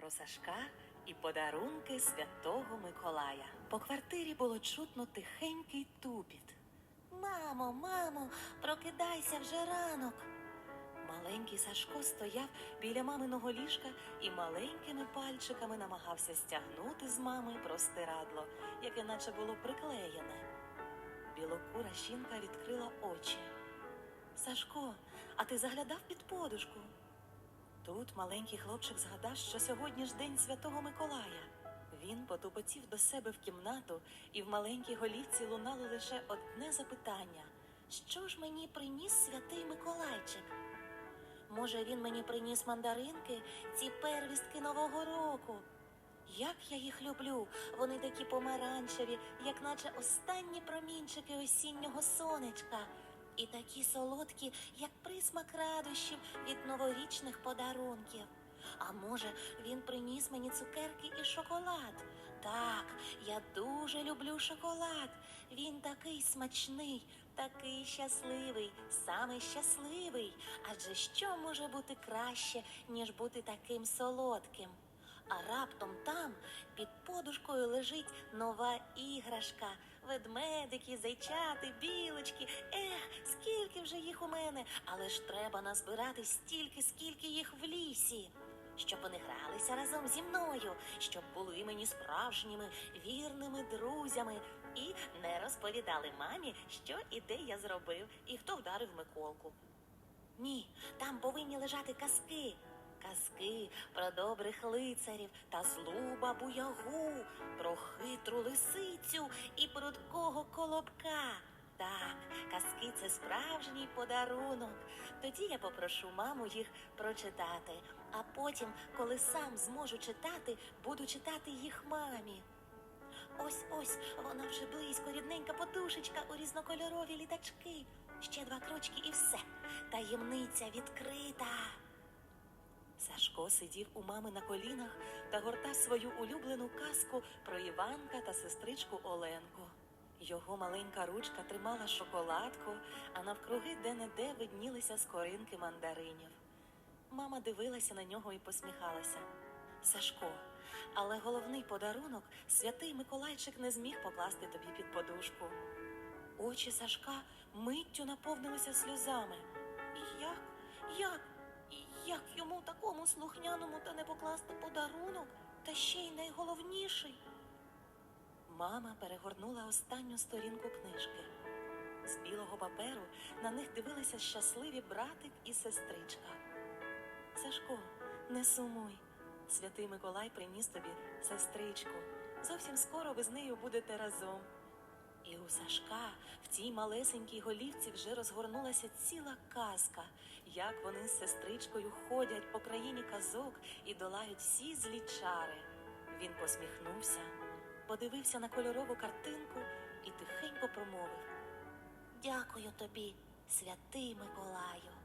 про Сашка і подарунки святого Миколая. По квартирі було чутно тихенький тупіт. Мамо, мамо, прокидайся вже ранок. Маленький Сашко стояв біля маминого ліжка і маленькими пальчиками намагався стягнути з мами простирадло, яке наче було приклеєне. Білокура жінка відкрила очі. Сашко, а ти заглядав під подушку? Тут маленький хлопчик згадав, що сьогодні ж день Святого Миколая. Він потупотів до себе в кімнату, і в маленькій голівці лунало лише одне запитання: що ж мені приніс святий Миколайчик? Може, він мені приніс мандаринки, ці первістки Нового року. Як я їх люблю, вони такі помаранчеві, як наче останні промінчики осіннього сонечка, і такі солодкі, як присмак радощів від новорічних подарунків. А може, він приніс мені цукерки і шоколад? Так, я дуже люблю шоколад. Він такий смачний, такий щасливий, саме щасливий. Адже що може бути краще, ніж бути таким солодким? А раптом там під подушкою лежить нова іграшка. Ведмедики, зайчати, білочки. Ех, скільки вже їх у мене, але ж треба назбирати стільки, скільки їх в лісі. Щоб вони гралися разом зі мною, щоб були мені справжніми вірними друзями і не розповідали мамі, що і де я зробив, і хто вдарив Миколку. Ні, там повинні лежати казки. Казки про добрих лицарів та злу бабу ягу, про хитру лисицю і прудкого колобка. Так, казки це справжній подарунок. Тоді я попрошу маму їх прочитати, а потім, коли сам зможу читати, буду читати їх мамі. Ось ось вона вже близько, рідненька подушечка у різнокольорові літачки. Ще два крочки і все. Таємниця відкрита. Сашко сидів у мами на колінах та гортав свою улюблену казку про Іванка та сестричку Оленку. Його маленька ручка тримала шоколадку, а навкруги де-не-де виднілися скоринки мандаринів. Мама дивилася на нього і посміхалася. Сашко, але головний подарунок святий Миколайчик не зміг покласти тобі під подушку. Очі Сашка миттю наповнилися сльозами. Як? Як? Як йому такому слухняному та не покласти подарунок, та ще й найголовніший? Мама перегорнула останню сторінку книжки. З білого паперу на них дивилися щасливі братик і сестричка. Сашко, не сумуй. Святий Миколай приніс тобі сестричку. Зовсім скоро ви з нею будете разом. І у Сашка в цій малесенькій голівці вже розгорнулася ціла казка, як вони з сестричкою ходять по країні казок і долають всі злі чари. Він посміхнувся, подивився на кольорову картинку і тихенько промовив: Дякую тобі, святий Миколаю.